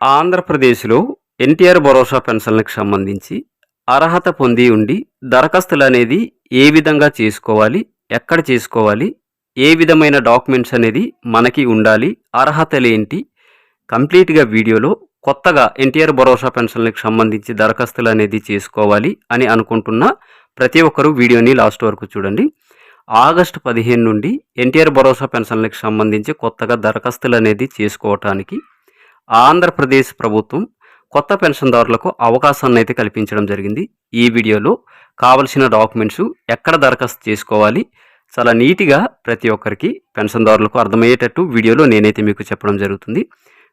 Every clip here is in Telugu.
ఆంధ్రప్రదేశ్లో ఎన్టీఆర్ భరోసా పెన్షన్లకు సంబంధించి అర్హత పొంది ఉండి దరఖాస్తులు అనేది ఏ విధంగా చేసుకోవాలి ఎక్కడ చేసుకోవాలి ఏ విధమైన డాక్యుమెంట్స్ అనేది మనకి ఉండాలి అర్హతలు ఏంటి కంప్లీట్గా వీడియోలో కొత్తగా ఎన్టీఆర్ భరోసా పెన్షన్లకు సంబంధించి దరఖాస్తులు అనేది చేసుకోవాలి అని అనుకుంటున్న ప్రతి ఒక్కరూ వీడియోని లాస్ట్ వరకు చూడండి. ఆగస్టు పదిహేను నుండి ఎన్టీఆర్ భరోసా పెన్షన్లకు సంబంధించి కొత్తగా దరఖాస్తులు అనేది చేసుకోవటానికి ఆంధ్రప్రదేశ్ ప్రభుత్వం కొత్త పెన్షన్దారులకు అవకాశాన్ని అయితే కల్పించడం జరిగింది. ఈ వీడియోలో కావలసిన డాక్యుమెంట్స్ ఎక్కడ దరఖాస్తు చేసుకోవాలి చాలా నీట్గా ప్రతి ఒక్కరికి పెన్షన్దారులకు అర్థమయ్యేటట్టు వీడియోలో నేనైతే మీకు చెప్పడం జరుగుతుంది.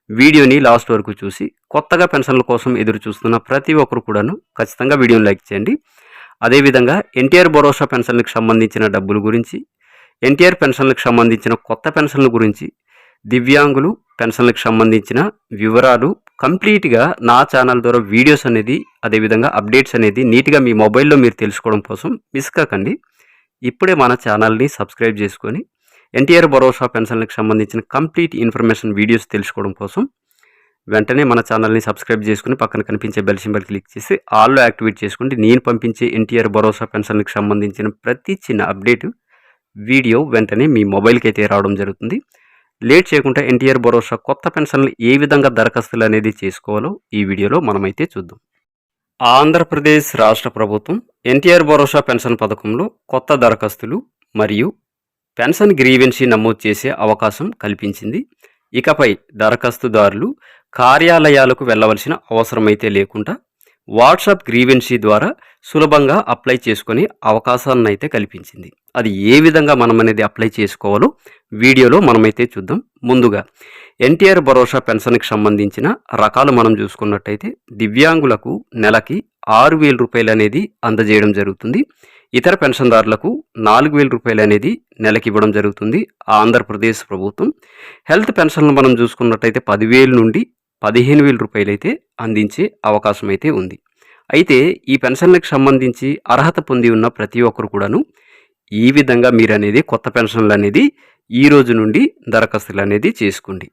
వీడియోని లాస్ట్ వరకు చూసి కొత్తగా పెన్షన్ల కోసం ఎదురు చూస్తున్న ప్రతి ఒక్కరు కూడాను ఖచ్చితంగా వీడియోని లైక్ చేయండి. అదేవిధంగా ఎన్టీఆర్ భరోసా పెన్షన్లకు సంబంధించిన డబ్బుల గురించి ఎన్టీఆర్ పెన్షన్లకు సంబంధించిన కొత్త పెన్షన్ల గురించి దివ్యాంగులు పెన్షన్లకు సంబంధించిన వివరాలు కంప్లీట్గా నా ఛానల్ ద్వారా వీడియోస్ అనేది అదేవిధంగా అప్డేట్స్ అనేది నీట్గా మీ మొబైల్లో మీరు తెలుసుకోవడం కోసం మిస్ కాకండి. ఇప్పుడే మన ఛానల్ని సబ్స్క్రైబ్ చేసుకొని ఎన్టీఆర్ భరోసా పెన్షన్లకు సంబంధించిన కంప్లీట్ ఇన్ఫర్మేషన్ వీడియోస్ తెలుసుకోవడం కోసం వెంటనే మన ఛానల్ని సబ్స్క్రైబ్ చేసుకుని పక్కన కనిపించే బెల్ సింబల్ క్లిక్ చేసి ఆల్లో యాక్టివేట్ చేసుకోండి. నేను పంపించే ఎన్టీఆర్ భరోసా పెన్షన్లకు సంబంధించిన ప్రతి చిన్న అప్డేట్ వీడియో వెంటనే మీ మొబైల్కి అయితే రావడం జరుగుతుంది. లేట్ చేయకుండా ఎన్టీఆర్ భరోసా కొత్త పెన్షన్లు ఏ విధంగా దరఖాస్తులు అనేది చేసుకోవాలో ఈ వీడియోలో మనమైతే చూద్దాం. ఆంధ్రప్రదేశ్ రాష్ట్ర ప్రభుత్వం ఎన్టీఆర్ భరోసా పెన్షన్ పథకంలో కొత్త దరఖాస్తులు మరియు పెన్షన్ గ్రీవెన్సీ నమోదు చేసే అవకాశం కల్పించింది. ఇకపై దరఖాస్తుదారులు కార్యాలయాలకు వెళ్ళవలసిన అవసరమైతే లేకుండా వాట్సాప్ గ్రీవెన్సీ ద్వారా సులభంగా అప్లై చేసుకునే అవకాశాన్ని అయితే కల్పించింది. అది ఏ విధంగా మనం అనేది అప్లై చేసుకోవాలో వీడియోలో మనమైతే చూద్దాం. ముందుగా ఎన్టీఆర్ భరోసా పెన్షన్కి సంబంధించిన రకాలు మనం చూసుకున్నట్టయితే దివ్యాంగులకు నెలకి ఆరు వేల రూపాయలు అనేది అందజేయడం జరుగుతుంది. ఇతర పెన్షన్దారులకు నాలుగు వేల రూపాయలు అనేది నెలకి ఇవ్వడం జరుగుతుంది. ఆంధ్రప్రదేశ్ ప్రభుత్వం హెల్త్ పెన్షన్లు మనం చూసుకున్నట్టయితే పదివేల నుండి పదిహేను వేల రూపాయలు అయితే అందించే అవకాశం అయితే ఉంది. అయితే ఈ పెన్షన్లకు సంబంధించి అర్హత పొంది ఉన్న ప్రతి ఒక్కరు కూడాను ఈ విధంగా మీరు అనేది కొత్త పెన్షన్లు అనేది ఈ రోజు నుండి దరఖాస్తులు అనేది చేసుకోండి.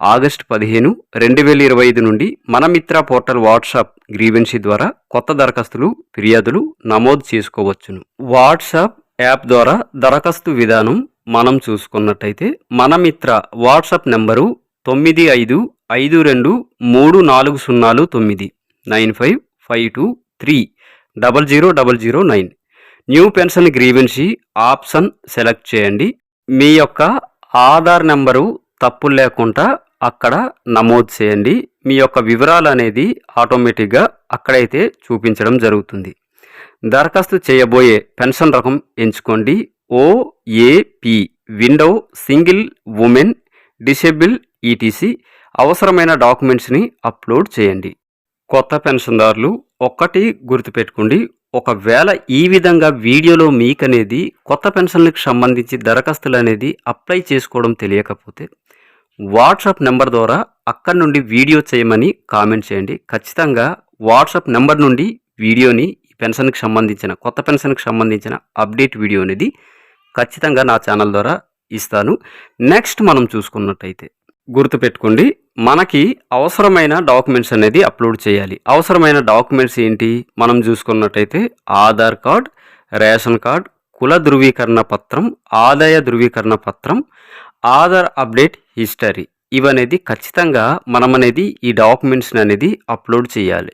ఆగస్టు పదిహేను రెండు వేల ఇరవై ఐదు నుండి మన మిత్ర పోర్టల్ వాట్సాప్ గ్రీవెన్సీ ద్వారా కొత్త దరఖాస్తులు ఫిర్యాదులు నమోదు చేసుకోవచ్చును. వాట్సాప్ యాప్ ద్వారా దరఖాస్తు విధానం మనం చూసుకున్నట్టయితే మన మిత్ర వాట్సాప్ నెంబరు తొమ్మిది ఐదు ఐదు రెండు మూడు నాలుగు సున్నాలు తొమ్మిది nine five five two three double zero double zero nine. New pension grievance option select చేయండి. మీ యొక్క ఆధార్ నెంబరు తప్పులు లేకుండా అక్కడ నమోదు చేయండి. మీ యొక్క వివరాలు అనేది ఆటోమేటిక్గా అక్కడైతే చూపించడం జరుగుతుంది. దరఖాస్తు చేయబోయే పెన్షన్ రకం ఎంచుకోండి. OAP widow single women disable etc అవసరమైన డాక్యుమెంట్స్ని అప్లోడ్ చేయండి. కొత్త పెన్షన్దారులు ఒక్కటి గుర్తుపెట్టుకోండి ఒకవేళ ఈ విధంగా వీడియోలో మీకు అనేది కొత్త పెన్షన్లకు సంబంధించి దరఖాస్తులు అనేది అప్లై చేసుకోవడం తెలియకపోతే వాట్సాప్ నెంబర్ ద్వారా అక్కడి నుండి వీడియో చేయమని కామెంట్ చేయండి. ఖచ్చితంగా వాట్సాప్ నెంబర్ నుండి వీడియోని పెన్షన్కి సంబంధించిన కొత్త పెన్షన్కి సంబంధించిన అప్డేట్ వీడియో అనేది ఖచ్చితంగా నా ఛానల్ ద్వారా ఇస్తాను. నెక్స్ట్ మనం చూసుకున్నట్టయితే గుర్తుపెట్టుకోండి మనకి అవసరమైన డాక్యుమెంట్స్ అనేది అప్లోడ్ చేయాలి. అవసరమైన డాక్యుమెంట్స్ ఏంటి? మనం చూసుకున్నట్టయితే ఆధార్ కార్డ్ రేషన్ కార్డ్ కుల ధృవీకరణ పత్రం ఆదాయ ధృవీకరణ పత్రం ఆధార్ అప్డేట్ హిస్టరీ. ఇవనేది ఖచ్చితంగా మనం అనేది ఈ డాక్యుమెంట్స్ అనేది అప్లోడ్ చేయాలి.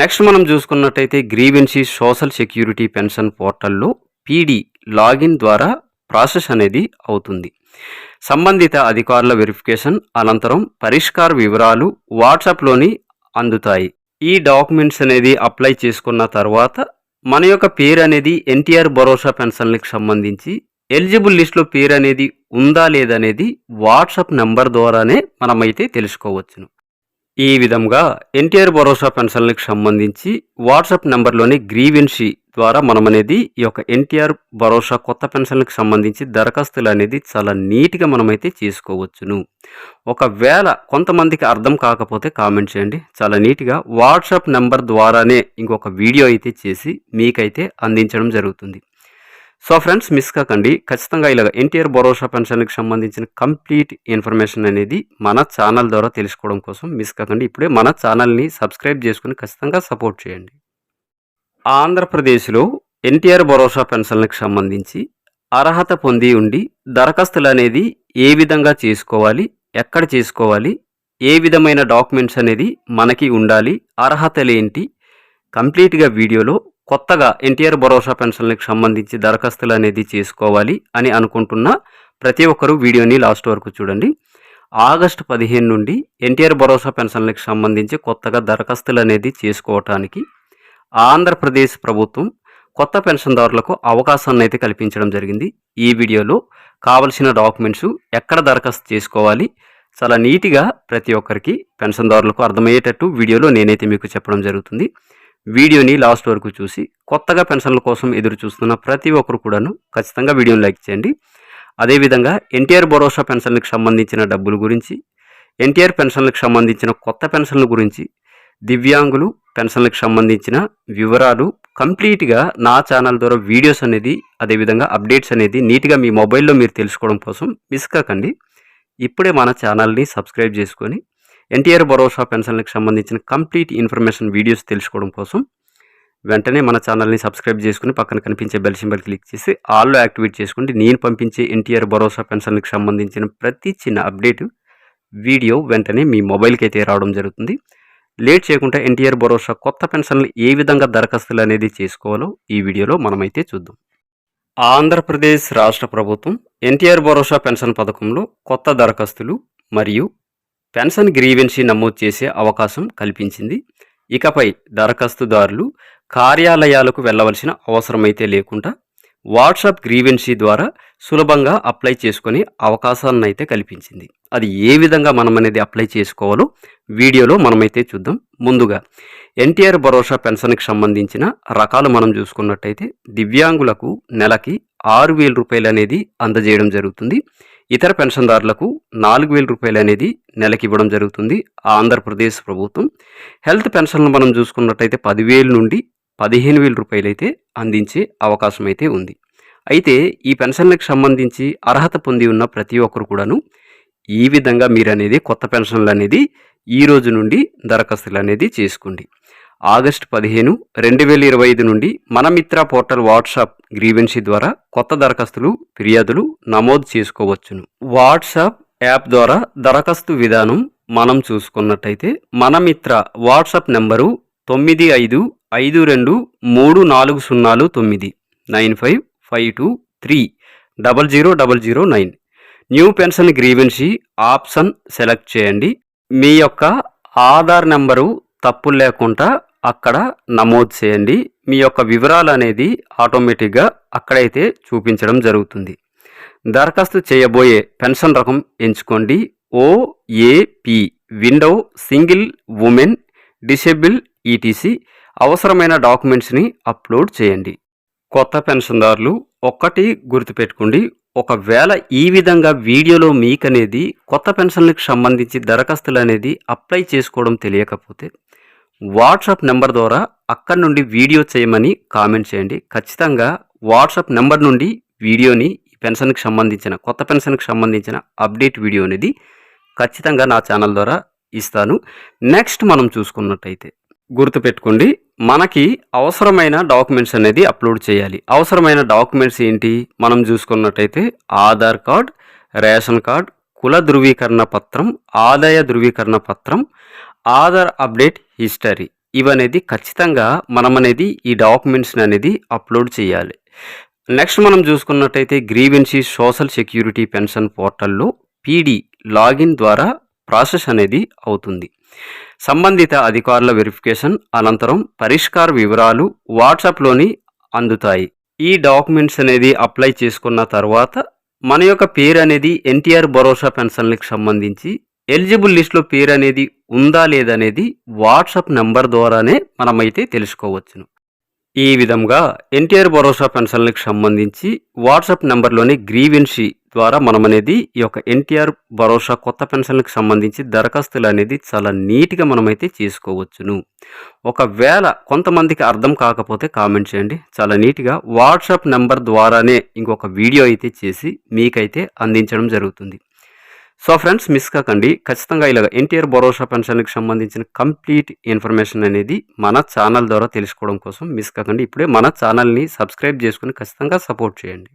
నెక్స్ట్ మనం చూసుకున్నట్టయితే గ్రీవెన్సీ సోషల్ సెక్యూరిటీ పెన్షన్ పోర్టల్లో పీడీ లాగిన్ ద్వారా ప్రాసెస్ అనేది అవుతుంది. సంబంధిత అధికారుల వెరిఫికేషన్ అనంతరం పరిష్కార వివరాలు వాట్సాప్లోని అందుతాయి. ఈ డాక్యుమెంట్స్ అనేది అప్లై చేసుకున్న తర్వాత మన యొక్క పేరు అనేది ఎన్టీఆర్ భరోసా పెన్షన్లకు సంబంధించి ఎలిజిబుల్ లిస్ట్లో పేరు అనేది ఉందా లేదనేది వాట్సాప్ నెంబర్ ద్వారానే మనమైతే తెలుసుకోవచ్చును. ఈ విధంగా ఎన్టీఆర్ భరోసా పెన్షన్లకు సంబంధించి వాట్సాప్ నెంబర్లోని గ్రీవెన్సీ ద్వారా మనం అనేది ఈ యొక్క ఎన్టీఆర్ భరోసా కొత్త పెన్షన్లకు సంబంధించి దరఖాస్తులు అనేది చాలా నీట్గా మనమైతే చేసుకోవచ్చును. ఒకవేళ కొంతమందికి అర్థం కాకపోతే కామెంట్ చేయండి. చాలా నీట్గా వాట్సాప్ నెంబర్ ద్వారానే ఇంకొక వీడియో అయితే చేసి మీకైతే అందించడం జరుగుతుంది. సో ఫ్రెండ్స్ మిస్ కాకండి. ఖచ్చితంగా ఇలాగ ఎన్టీఆర్ భరోసా పెన్షన్కి సంబంధించిన కంప్లీట్ ఇన్ఫర్మేషన్ అనేది మన ఛానల్ ద్వారా తెలుసుకోవడం కోసం మిస్ కాకండి. ఇప్పుడే మన ఛానల్ని సబ్స్క్రైబ్ చేసుకుని ఖచ్చితంగా సపోర్ట్ చేయండి. ఆంధ్రప్రదేశ్లో ఎన్టీఆర్ భరోసా పెన్షన్లకు సంబంధించి అర్హత పొంది ఉండి దరఖాస్తులు అనేది ఏ విధంగా చేసుకోవాలి ఎక్కడ చేసుకోవాలి ఏ విధమైన డాక్యుమెంట్స్ అనేది మనకి ఉండాలి అర్హతలేంటి కంప్లీట్గా వీడియోలో కొత్తగా ఎన్టీఆర్ భరోసా పెన్షన్లకు సంబంధించి దరఖాస్తులు అనేది చేసుకోవాలి అని అనుకుంటున్న ప్రతి ఒక్కరూ వీడియోని లాస్ట్ వరకు చూడండి. ఆగస్టు పదిహేను నుండి ఎన్టీఆర్ భరోసా పెన్షన్లకు సంబంధించి కొత్తగా దరఖాస్తులు అనేది చేసుకోవటానికి ఆంధ్రప్రదేశ్ ప్రభుత్వం కొత్త పెన్షన్దారులకు అవకాశాన్ని అయితే కల్పించడం జరిగింది. ఈ వీడియోలో కావలసిన డాక్యుమెంట్స్ ఎక్కడ దరఖాస్తు చేసుకోవాలి చాలా నీట్గా ప్రతి ఒక్కరికి పెన్షన్దారులకు అర్థమయ్యేటట్టు వీడియోలో నేనైతే మీకు చెప్పడం జరుగుతుంది. వీడియోని లాస్ట్ వరకు చూసి కొత్తగా పెన్షన్ల కోసం ఎదురు చూస్తున్న ప్రతి ఒక్కరు కూడాను ఖచ్చితంగా వీడియోని లైక్ చేయండి. అదేవిధంగా ఎన్టీఆర్ భరోసా పెన్షన్లకు సంబంధించిన డబ్బుల గురించి ఎన్టీఆర్ పెన్షన్లకు సంబంధించిన కొత్త పెన్షన్ల గురించి దివ్యాంగులు పెన్షన్లకు సంబంధించిన వివరాలు కంప్లీట్గా నా ఛానల్ ద్వారా వీడియోస్ అనేది అదేవిధంగా అప్డేట్స్ అనేది నీట్గా మీ మొబైల్లో మీరు తెలుసుకోవడం కోసం మిస్ కాకండి. ఇప్పుడే మన ఛానల్ని సబ్స్క్రైబ్ చేసుకొని ఎన్టీఆర్ భరోసా పెన్షన్లకు సంబంధించిన కంప్లీట్ ఇన్ఫర్మేషన్ వీడియోస్ తెలుసుకోవడం కోసం వెంటనే మన ఛానల్ని సబ్స్క్రైబ్ చేసుకుని పక్కన కనిపించే బెల్ సింబల్ క్లిక్ చేసి ఆల్లో యాక్టివేట్ చేసుకోండి. నేను పంపించే ఎన్టీఆర్ భరోసా పెన్షన్లకు సంబంధించిన ప్రతి చిన్న అప్డేట్ వీడియో వెంటనే మీ మొబైల్కి అయితే రావడం జరుగుతుంది. లేట్ చేయకుండా ఎన్టీఆర్ భరోసా కొత్త పెన్షన్లు ఏ విధంగా దరఖాస్తులు అనేది చేసుకోవాలో ఈ వీడియోలో మనమైతే చూద్దాం. ఆంధ్రప్రదేశ్ రాష్ట్ర ప్రభుత్వం ఎన్టీఆర్ భరోసా పెన్షన్ పథకంలో కొత్త దరఖాస్తులు మరియు పెన్షన్ గ్రీవెన్సీ నమోదు చేసే అవకాశం కల్పించింది. ఇకపై దరఖాస్తుదారులు కార్యాలయాలకు వెళ్ళవలసిన అవసరమైతే లేకుండా వాట్సాప్ గ్రీవెన్సీ ద్వారా సులభంగా అప్లై చేసుకునే అవకాశాలను అయితే కల్పించింది. అది ఏ విధంగా మనం అనేది అప్లై చేసుకోవాలో వీడియోలో మనమైతే చూద్దాం ముందుగా. ఎన్టీఆర్ భరోసా పెన్షన్కి సంబంధించిన రకాలు మనం చూసుకున్నట్టయితే దివ్యాంగులకు నెలకి ఆరు వేల రూపాయలు అనేది అందజేయడం జరుగుతుంది. ఇతర పెన్షన్దారులకు నాలుగు వేల రూపాయలు అనేది నెలకి ఇవ్వడం జరుగుతుంది. ఆంధ్రప్రదేశ్ ప్రభుత్వం. హెల్త్ పెన్షన్లు మనం చూసుకున్నట్టయితే పదివేలు నుండి పదిహేను వేల రూపాయలైతే అందించే అవకాశం అయితే ఉంది. అయితే ఈ పెన్షన్లకు సంబంధించి అర్హత పొంది ఉన్న ప్రతి ఒక్కరు కూడాను ఈ విధంగా మీరు అనేది కొత్త పెన్షన్లు అనేది ఈ రోజు నుండి దరఖాస్తులు అనేది చేసుకోండి. ఆగస్టు పదిహేను రెండు వేల ఇరవై ఐదు నుండి మన మిత్ర పోర్టల్ వాట్సాప్ గ్రీవెన్సీ ద్వారా కొత్త దరఖాస్తులు ఫిర్యాదులు నమోదు చేసుకోవచ్చును. వాట్సాప్ యాప్ ద్వారా దరఖాస్తు విధానం మనం చూసుకున్నట్టయితే మన మిత్ర వాట్సాప్ నెంబరు తొమ్మిది ఐదు ఐదు రెండు మూడు నాలుగు సున్నాలు తొమ్మిది. Nine five five two three. Double zero double zero nine. New pension grievance option select చేయండి. మీ యొక్క ఆధార్ నెంబరు తప్పు లేకుండా అక్కడ నమోదు చేయండి. మీ యొక్క వివరాలు అనేది ఆటోమేటిక్గా అక్కడైతే చూపించడం జరుగుతుంది. దరఖాస్తు చేయబోయే పెన్షన్ రకం ఎంచుకోండి. OAP widow single women disable etc అవసరమైన డాక్యుమెంట్స్ని అప్లోడ్ చేయండి. కొత్త పెన్షన్దారులు ఒక్కటి గుర్తుపెట్టుకోండి. ఒకవేళ ఈ విధంగా వీడియోలో మీకనేది కొత్త పెన్షన్లకు సంబంధించి దరఖాస్తులు అనేది అప్లై చేసుకోవడం తెలియకపోతే వాట్సాప్ నెంబర్ ద్వారా అక్కడి నుండి వీడియో చేయమని కామెంట్ చేయండి. ఖచ్చితంగా వాట్సాప్ నెంబర్ నుండి వీడియోని ఈ పెన్షన్కి సంబంధించిన కొత్త పెన్షన్కి సంబంధించిన అప్డేట్ వీడియో అనేది ఖచ్చితంగా నా ఛానల్ ద్వారా ఇస్తాను. నెక్స్ట్ మనం చూసుకున్నట్టయితే గుర్తుపెట్టుకోండి మనకి అవసరమైన డాక్యుమెంట్స్ అనేది అప్లోడ్ చేయాలి. అవసరమైన డాక్యుమెంట్స్ ఏంటి? మనం చూసుకున్నట్టయితే ఆధార్ కార్డ్ రేషన్ కార్డ్ కుల ధృవీకరణ పత్రం ఆదాయ ధృవీకరణ పత్రం ఆధార్ అప్డేట్ హిస్టరీ. ఇవనేది ఖచ్చితంగా మనం అనేది ఈ డాక్యుమెంట్స్ని అనేది అప్లోడ్ చేయాలి. నెక్స్ట్ మనం చూసుకున్నట్టయితే గ్రీవెన్సీ సోషల్ సెక్యూరిటీ పెన్షన్ పోర్టల్లో పీడీ లాగిన్ ద్వారా ప్రాసెస్ అనేది అవుతుంది. సంబంధిత అధికారుల వెరిఫికేషన్ అనంతరం పరిష్కార వివరాలు వాట్సాప్లోని అందుతాయి. ఈ డాక్యుమెంట్స్ అనేది అప్లై చేసుకున్న తర్వాత మన యొక్క పేరు అనేది ఎన్టీఆర్ భరోసా పెన్షన్లకు సంబంధించి ఎలిజిబుల్ లిస్ట్లో పేరు అనేది ఉందా లేదనేది వాట్సాప్ నెంబర్ ద్వారానే మనమైతే తెలుసుకోవచ్చును. ఈ విధంగా ఎన్టీఆర్ భరోసా పెన్షన్లకు సంబంధించి వాట్సాప్ నెంబర్లోని గ్రీవెన్సీ ద్వారా మనం అనేది ఈ యొక్క ఎన్టీఆర్ భరోసా కొత్త పెన్షన్లకు సంబంధించి దరఖాస్తులు అనేది చాలా నీట్గా మనమైతే చేసుకోవచ్చును. ఒకవేళ కొంతమందికి అర్థం కాకపోతే కామెంట్ చేయండి. చాలా నీట్గా వాట్సాప్ నెంబర్ ద్వారానే ఇంకొక వీడియో అయితే చేసి మీకైతే అందించడం జరుగుతుంది. సో ఫ్రెండ్స్ మిస్ కాకండి. ఖచ్చితంగా ఇలాగ ఎన్టీఆర్ భరోసా పెన్షన్కి సంబంధించిన కంప్లీట్ ఇన్ఫర్మేషన్ అనేది మన ఛానల్ ద్వారా తెలుసుకోవడం కోసం మిస్ కాకండి. ఇప్పుడే మన ఛానల్ని సబ్స్క్రైబ్ చేసుకుని ఖచ్చితంగా సపోర్ట్ చేయండి.